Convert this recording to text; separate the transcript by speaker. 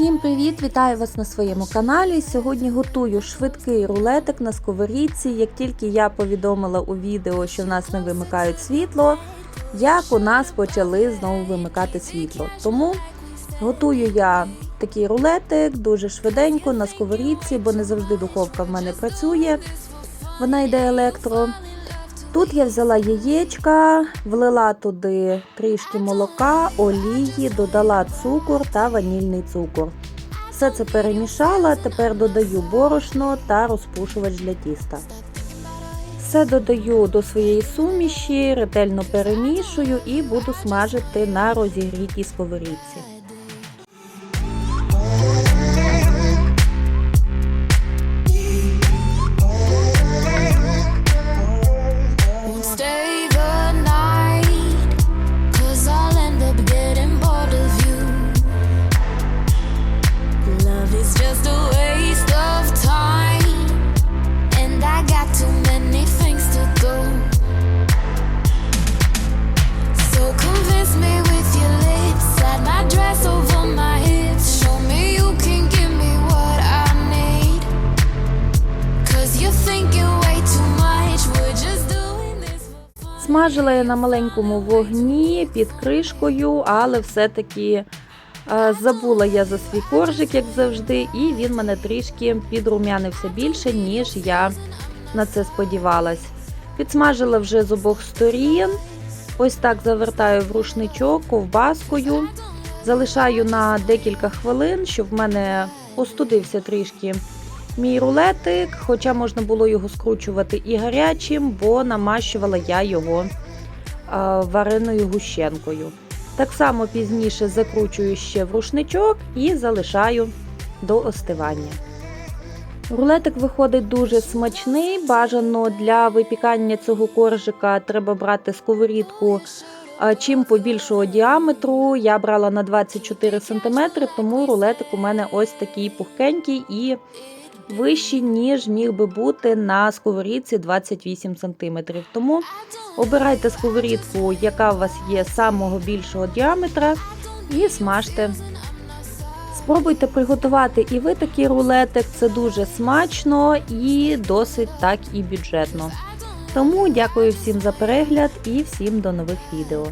Speaker 1: Всім привіт! Вітаю вас на своєму каналі. Сьогодні готую швидкий рулетик на сковорідці. Як тільки я повідомила у відео, що в нас не вимикають світло, як у нас почали знову вимикати світло. Тому готую я такий рулетик дуже швиденько на сковорідці, бо не завжди духовка в мене працює. Вона йде електро. Тут я взяла яєчка, влила туди трішки молока, олії, додала цукор та ванільний цукор. Все це перемішала, тепер додаю борошно та розпушувач для тіста. Все додаю до своєї суміші, ретельно перемішую і буду смажити на розігрітій сковорідці. Смажила я на маленькому вогні під кришкою, але все-таки е, забула я за свій коржик, як завжди, і він мене трішки підрумянився більше, ніж я на це сподівалась. Підсмажила вже з обох сторін. Ось так завертаю в рушничок ковбаскою. Залишаю на декілька хвилин, щоб в мене остудився трішки мій рулетик, хоча можна було його скручувати і гарячим, бо намащувала я його вареною гущенкою. Так само пізніше закручую ще в рушничок і залишаю до остивання. Рулетик виходить дуже смачний. Бажано для випікання цього коржика треба брати сковорідку чим побільшого діаметру. Я брала на 24 см, тому рулетик у мене ось такий пухкенький і вищий, ніж міг би бути на сковорідці 28 см. Тому обирайте сковорідку, яка у вас є самого більшого діаметра, і смажте. Спробуйте приготувати і ви такий рулетик, це дуже смачно і досить так і бюджетно. Тому дякую всім за перегляд і всім до нових відео.